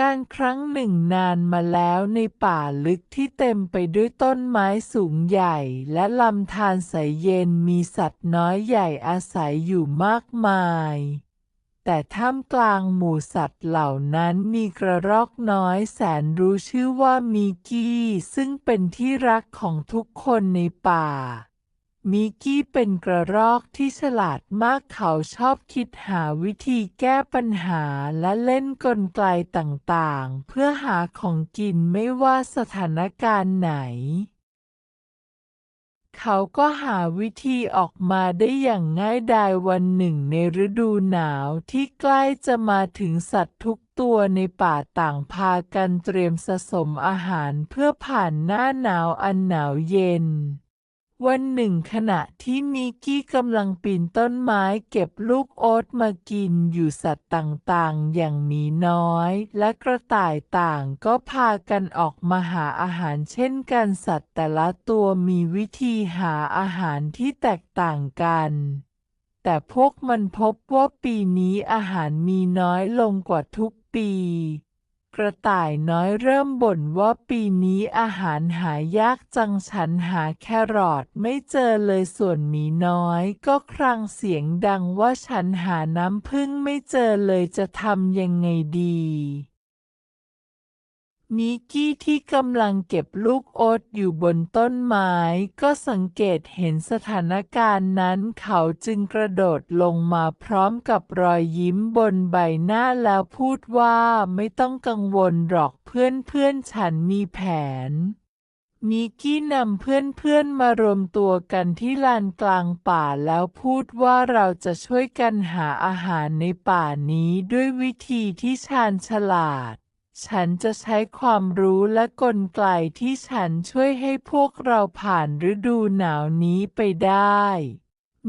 การครั้งหนึ่งนานมาแล้วในป่าลึกที่เต็มไปด้วยต้นไม้สูงใหญ่และลำธารใสเย็นมีสัตว์น้อยใหญ่อาศัยอยู่มากมาย แต่ท่ามกลางหมู่สัตว์เหล่านั้นมีกระรอกน้อยแสนรู้ชื่อว่ามิกกี้ ซึ่งเป็นที่รักของทุกคนในป่า มิกกี้เป็นกระรอกที่ฉลาดมากเขาชอบคิดหาวิธีแก้ปัญหาและเล่นกลไกต่างๆ เพื่อหาของกินไม่ว่าสถานการณ์ไหน เขาก็หาวิธีออกมาได้อย่างง่ายดายวันหนึ่งในฤดูหนาวที่ใกล้จะมาถึงสัตว์ทุกตัวในป่าต่างพากันเตรียมสะสมอาหารเพื่อผ่านหน้าหนาวอันหนาวเย็น วันหนึ่งขณะที่มิกกี้กำลังปีนต้นไม้เก็บลูกโอ๊ตมากินอยู่สัตว์ต่างๆ อย่างหมีน้อย และกระต่ายต่างก็พากันออกมาหาอาหารเช่นกันสัตว์แต่ละตัวมีวิธีหาอาหารที่แตกต่างกันแต่พวกมันพบว่าปีนี้อาหารมีน้อยลงกว่าทุกปี กระต่ายน้อยเริ่มบ่นว่าปีนี้อาหารหายากจังฉันหาแครอทไม่เจอเลยส่วนหมีน้อยก็ครางเสียงดังว่าฉันหาน้ำผึ้งไม่เจอเลยจะทำยังไงดี มิกกี้ที่กำลังเก็บลูกโอ๊ตอยู่บนต้นไม้ ก็สังเกตเห็นสถานการณ์นั้นเขาจึงกระโดดลงมาพร้อมกับรอยยิ้มบนใบหน้าแล้วพูดว่าไม่ต้องกังวลหรอกเพื่อนเพื่อนๆฉันมีแผนมิกกี้นำเพื่อนๆมารวมตัวกันที่ลานกลางป่าแล้วพูดว่าเราจะช่วยกันหาอาหารในป่านี้ด้วยวิธีที่ชาญฉลาด ฉันจะใช้ความรู้และกลไกที่ฉันช่วยให้พวกเราผ่านฤดูหนาวนี้ไปได้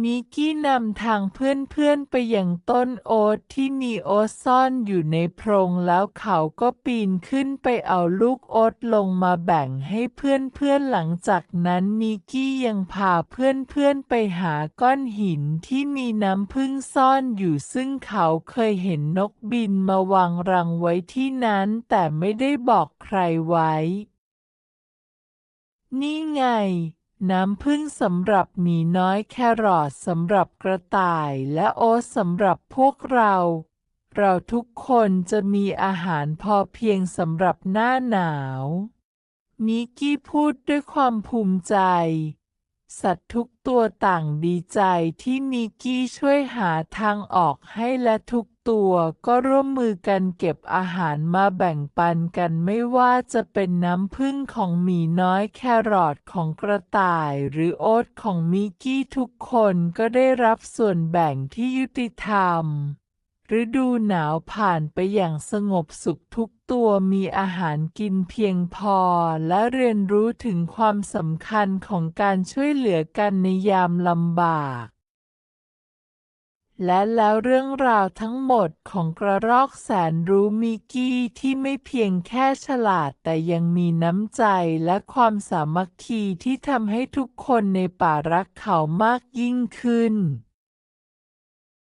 มิกกี้นำทางเพื่อนๆไปยังต้นโอ๊ตที่มีโอ๊ตซ่อนอยู่ในโพรงแล้วเขาก็ปีนขึ้นไปเอาลูกโอ๊ตลงมาแบ่งให้เพื่อนๆหลังจากนั้นมิกกี้ยังพาเพื่อนๆไปหาก้อนหินที่มีน้ำผึ้งซ่อนอยู่ซึ่งเขาเคยเห็นนกบินมาวางรังไว้ที่นั้นแต่ไม่ได้บอกใครไว้ นี่ไง น้ำผึ้งสำหรับหมีน้อยแครอทสำหรับกระต่ายและโอ๊ตสำหรับพวกเรา เราทุกคนจะมีอาหารพอเพียงสำหรับหน้าหนาวมิกกี้พูดด้วยความภูมิใจ สัตว์ทุกตัวต่างดีใจที่มิกกี้ช่วยหาทางออกให้และทุกตัวก็ร่วมมือกันเก็บอาหารมาแบ่งปันกันไม่ว่าจะเป็นน้ำผึ้งของหมีน้อยแครอทของกระต่ายหรือโอ๊ตของมิกกี้ทุกคนก็ได้รับส่วนแบ่งที่ยุติธรรม ฤดูหนาวผ่านไปอย่างสงบสุขทุกตัวมีอาหารกินเพียงพอและเรียนรู้ถึงความสำคัญของการช่วยเหลือกันในยามลำบาก และแล้วเรื่องราวทั้งหมดของกระรอกแสนรู้มิกกี้ที่ไม่เพียงแค่ฉลาดแต่ยังมีน้ำใจและความสามัคคีที่ทำให้ทุกคนในป่ารักเขามากยิ่งขึ้น